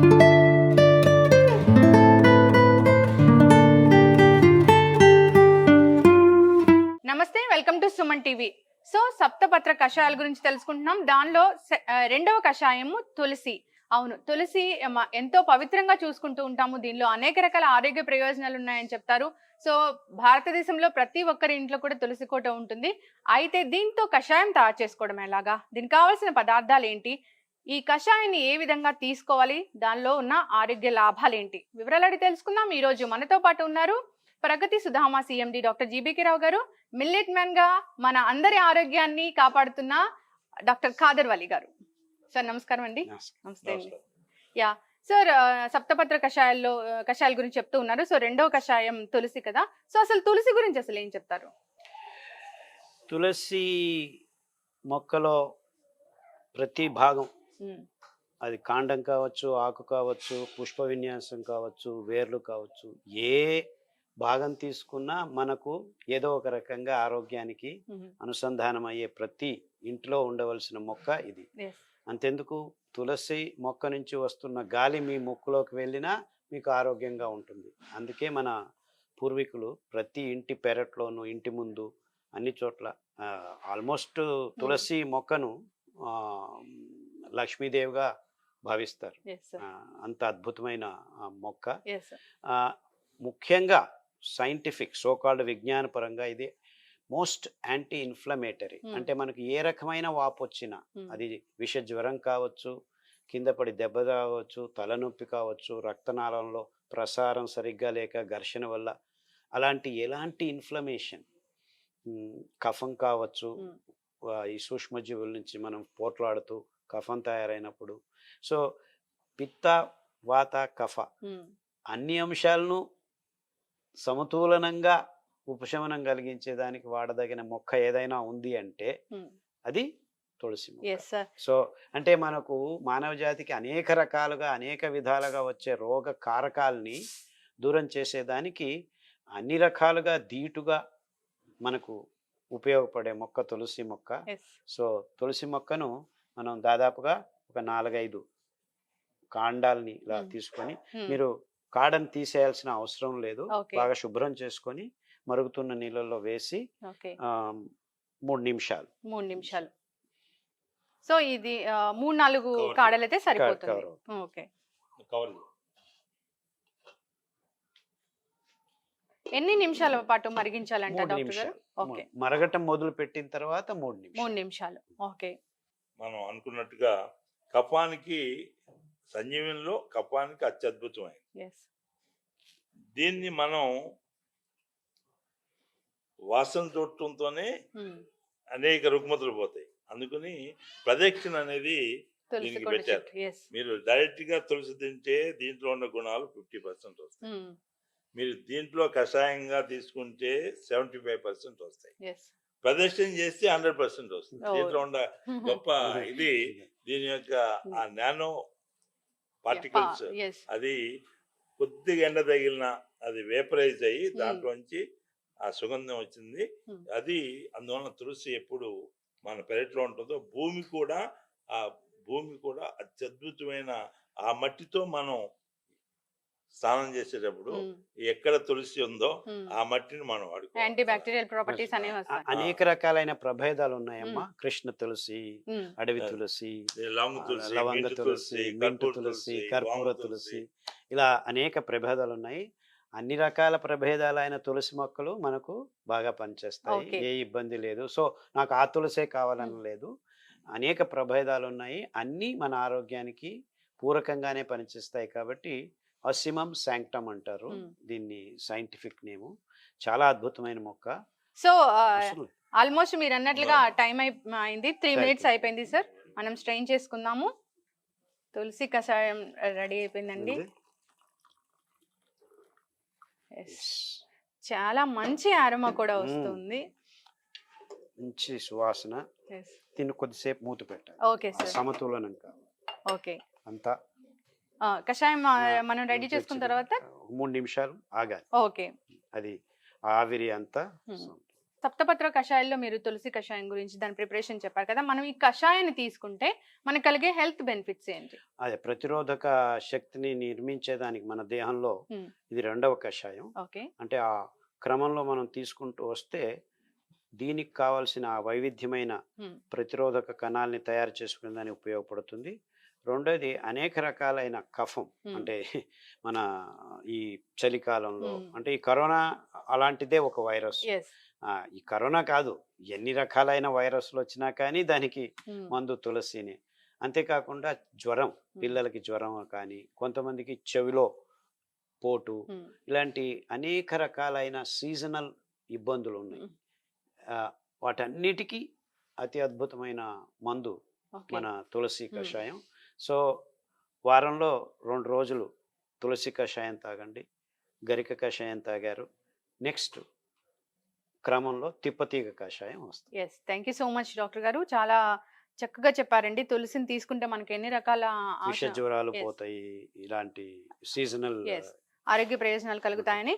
నమస్తే welcome to Suman TV. So సప్తపత్ర కషాయాల గురించి తెలుసుకుంటున్నాం. దానిలో సె- రెండవ కషాయము తులసి. అవును తులసి ఎంతో పవిత్రంగా చూసుకుంటూ ఉంటాము. దీనిలో అనేక రకాల ఆరోగ్య ప్రయోజనాలు ఉన్నాయని చెప్తారు. సో భారతదేశంలో ప్రతి ఒక్కరి ఇంట్లో కూడా తులసి కోట ఉంటుంది. అయితే దీంతో కషాయం తయారు చేసుకోవడం ఎలాగా? దీనికి కావాల్సిన పదార్థాలు ఏంటి? ఈ కషాయాన్ని ఏ విధంగా తీసుకోవాలి? దానిలో ఉన్న ఆరోగ్య లాభాలు ఏంటి వివరాలు అడిగి తెలుసుకుందాం. ఈ రోజు మనతో పాటు ఉన్నారు Pragati Sudhama CMD doctor GBK Rao garu. Millet మ్యాన్గా మన అందరి ఆరోగ్యాన్ని కాపాడుతున్న డాక్టర్ ఖాదర్ వలి గారు. సార్ నమస్కారం అండి. నమస్తే అండి. యా. సార్ సప్తపత్ర కషాయాల్లో కషాయాల గురించి చెప్తూ ఉన్నారు. సో రెండవ కషాయం తులసి కదా. సో అసలు తులసి గురించి అసలు ఏం చెప్తారు? తులసి మొక్కలో ప్రతి భాగం అది కాండం కావచ్చు ఆకు కావచ్చు పుష్ప విన్యాసం కావచ్చు వేర్లు కావచ్చు ఏ భాగం తీసుకున్నా మనకు ఏదో ఒక రకంగా ఆరోగ్యానికి అనుసంధానం అయ్యే ప్రతి ఇంట్లో ఉండవలసిన మొక్క ఇది. అంతెందుకు? తులసి మొక్క నుంచి వస్తున్న గాలి మీ ముక్కులోకి వెళ్ళినా మీకు ఆరోగ్యంగా ఉంటుంది. అందుకే మన పూర్వీకులు ప్రతి ఇంటి పెరట్లోనూ ఇంటి ముందు అన్ని చోట్ల ఆల్మోస్ట్ తులసి మొక్కను లక్ష్మీదేవిగా భావిస్తారు. అంత అద్భుతమైన మొక్క. ముఖ్యంగా సైంటిఫిక్ సోకాల్డ్ విజ్ఞానపరంగా ఇది మోస్ట్ యాంటీ ఇన్ఫ్లమేటరీ Hmm. అంటే మనకి ఏ రకమైన వాపు వచ్చినా ఉమ్, అది విష జ్వరం కావచ్చు కింద పడి దెబ్బ కావచ్చు తలనొప్పి కావచ్చు రక్తనాళంలో ప్రసారం సరిగ్గా లేక ఘర్షణ వల్ల అలాంటి ఎలాంటి ఇన్ఫ్లమేషన్? కఫం కావచ్చు ఆ, ఈ సూక్ష్మజీవుల నుంచి మనం పోట్లాడుతూ కఫం తయారైనప్పుడు. సో పిత్త వాత కఫ అన్ని అంశాలను సమతులనంగా ఉపశమనం కలిగించేదానికి వాడదగిన మొక్క ఏదైనా ఉంది అంటే అది తులసి. సో అంటే మనకు మానవ జాతికి అనేక రకాలుగా అనేక విధాలుగా వచ్చే రోగ కారకాలని దూరం చేసేదానికి అన్ని రకాలుగా ధీటుగా మనకు ఉపయోగపడే మొక్క తులసి మొక్క. సో తులసి మొక్కను మనం దాదాపుగా ఒక నాలుగైదు కాండాలని ఇలా. తీసుకొని మీరు కాడని తీసేయాల్సిన అవసరం లేదు. బాగా శుభ్రం చేసుకొని మరుగుతున్న నీళ్ళల్లో వేసి మూడు నిమిషాలు మూడు నిమిషాలు సో ఇది మూడు నాలుగు Cover. కాడలు అయితే cover సరిపోతుంది. ఓకే ఎన్ని నిమిషాల పాటు మరిగించాలంట డాక్టర్ గారు? ఓకే. మరగటం మొదలు పెట్టిన తర్వాత మూడు మూడు నిమిషాలు. నిమిషాలు ఓకే. మనం అనుకున్నట్టుగా కఫానికి సంజీవనంలో కఫానికి అత్యద్భుతమైంది. దీన్ని మనం వాసన చూడటంతోనే అనేక రుగ్మతలు పోతాయి. అందుకని ప్రదక్షిణ అనేది దీనికి పెట్టారు. మీరు డైరెక్ట్గా తులసి తింటే దీంట్లో ఉన్న గుణాలు ఫిఫ్టీ పర్సెంట్ వస్తాయి. మీరు దీంట్లో కషాయంగా తీసుకుంటే సెవెంటీ ఫైవ్ పర్సెంట్ వస్తాయి. ప్రదక్షిణ చేస్తే హండ్రెడ్ పర్సెంట్ వస్తుంది. దీంట్లో ఉన్న గొప్ప ఇది దీని యొక్క ఆ నానో పార్టికల్స్ అది కొద్దిగా ఎండ తగిలిన అది వేపరైజ్ అయ్యి Hmm. దాంట్లోంచి ఆ సుగంధం వచ్చింది. Hmm. అది అందువలన తులసి ఎప్పుడు మన పెరట్లో ఉంటుందో భూమి కూడా ఆ భూమి కూడా అత్యద్భుతమైన ఆ మట్టితో మనం స్నానం చేసేటప్పుడు ఎక్కడ తులసి ఉందో ఆ మట్టిని మనం యాంటీ బ్యాక్టీరియల్ ప్రాపర్టీస్ అనేవి అనేక రకాలైన ప్రభేదాలు ఉన్నాయమ్మా. కృష్ణ తులసి అడవి. తులసి లవంగ తులసి లవంగ మింటు తులసి మింటు కర్పూర తులసి ఇలా అనేక ప్రభేదాలు ఉన్నాయి అన్ని రకాల ప్రభేదాలైన తులసి మొక్కలు మనకు బాగా పనిచేస్తాయి. ఏ ఇబ్బంది లేదు. సో నాకు ఆ తులసే కావాలని లేదు. అనేక ప్రభేదాలు ఉన్నాయి అన్నీ మన ఆరోగ్యానికి పూరకంగానే పనిచేస్తాయి కాబట్టి అసిమం శాంక్టమ్ అంటారు. దీన్ని సైంటిఫిక్ నేము. చాలా అద్భుతమైన మొక్క. సో ఆల్మోస్ట్ మీరు అన్నట్లుగా టైం అయింది. త్రీ. మినిట్స్ అయిపోయింది. సార్. మనం స్ట్రెయిన్ చేసుకుందాము. తులసి కషాయం రెడీ అయిపోయిందండి. చాలా మంచి ఆరమ కూడా. వస్తుంది. మంచి సువాసన. దీన్ని కొద్దిసేపు మూత పెట్టాలి ఓకే సార్. సమతులనం కావాలి ఓకే. అంతా కషాయం మనం రెడీ చేసుకున్న. తర్వాత? మూడు నిమిషాలు ఆగాలి. ఓకే. అది ఆవిరి అంతా సప్తపత్ర కషాయాల్లో మీరు తులసి కషాయం గురించి దాని ప్రిపరేషన్ చెప్పారు కదా మనం ఈ కషాయాన్ని తీసుకుంటే మనకు కలిగే హెల్త్ బెనిఫిట్స్ ఏంటి? అదే ప్రతిరోధక శక్తిని నిర్మించేదానికి మన దేహంలో. ఇది రెండవ కషాయం. ఓకే. అంటే ఆ క్రమంలో మనం తీసుకుంటూ వస్తే దీనికి కావాల్సిన వైవిధ్యమైన. ప్రతిరోధక కణాలని తయారు చేసుకునే దానికి ఉపయోగపడుతుంది. రెండోది అనేక రకాలైన కఫం. అంటే మన ఈ చలికాలంలో. అంటే ఈ కరోనా అలాంటిదే ఒక వైరస్. ఈ కరోనా కాదు ఎన్ని రకాలైన వైరస్లు వచ్చినా కానీ దానికి మందు తులసిని. అంతేకాకుండా జ్వరం పిల్లలకి జ్వరం కానీ కొంతమందికి చెవిలో పోటు ఇలాంటి అనేక రకాలైన సీజనల్ ఇబ్బందులు ఉన్నాయి వాటన్నిటికీ అతి అద్భుతమైన మందు మన తులసి. కషాయం. సో వారంలో రెండు రోజులు తులసి కషాయం తాగండి గరిక కషాయం తాగారు. నెక్స్ట్ క్రమంలో తిప్పతీగ కషాయం వస్తుంది. Yes thank you so much doctor garu. చాలా చక్కగా చెప్పారండి. తులసిని తీసుకుంటే మనకి ఎన్ని రకాల విష జ్వరాలు. పోతాయి ఇలాంటి సీజనల్. ఆరోగ్య ప్రయోజనాలు కలుగుతాయని.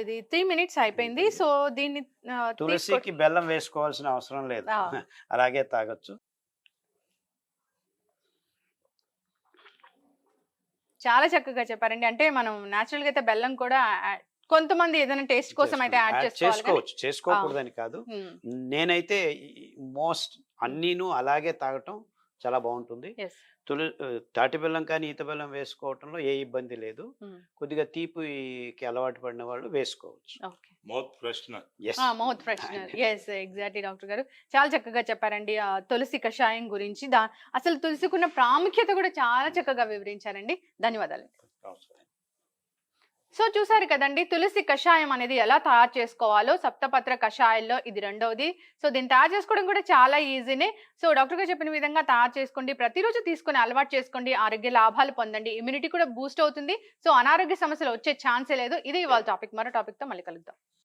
ఇది త్రీ మినిట్స్ అయిపోయింది. సో దీన్ని తులసికి బెల్లం వేసుకోవాల్సిన అవసరం లేదు. అలాగే తాగొచ్చు. చాలా చక్కగా చెప్పారండి. అంటే మనం నాచురల్గా అయితే బెల్లం కూడా కొంతమంది ఏదైనా టేస్ట్ కోసం అయితే యాడ్ చేసుకోవచ్చు. చేసుకోకూడదని కాదు. నేనైతే మోస్ట్ అన్నీను అలాగే తాగటం చాలా బాగుంటుంది. Yes. తులి తాటి బెల్లం కానీ ఈత బెల్లం వేసుకోవటంలో ఏ ఇబ్బంది లేదు. కొద్దిగా తీపికి అలవాటు పడిన వాళ్ళు వేసుకోవచ్చు. Okay. Mouth freshener. Mouth freshener. Yes exactly doctor garu. చాలా చక్కగా చెప్పారండి. తులసి కషాయం గురించి. దా అసలు తులసికున్న ప్రాముఖ్యత కూడా చాలా చక్కగా వివరించారండి. ధన్యవాదాలు సో చూసారు కదండి తులసి కషాయం అనేది ఎలా తయారు చేసుకోవాలో సప్తపత్ర కషాయాల్లో ఇది రెండవది సో దీన్ని తయారు చేసుకోవడం కూడా చాలా ఈజీనే. సో డాక్టర్ గారు చెప్పిన విధంగా తయారు చేసుకోండి ప్రతిరోజు తీసుకొని అలవాటు చేసుకోండి ఆరోగ్య లాభాలు పొందండి ఇమ్యూనిటీ కూడా బూస్ట్ అవుతుంది. సో అనారోగ్య సమస్యలు వచ్చే ఛాన్సే లేదు. ఇది ఇవాళ టాపిక్ మరో టాపిక్తో మళ్ళీ కలుద్దాం.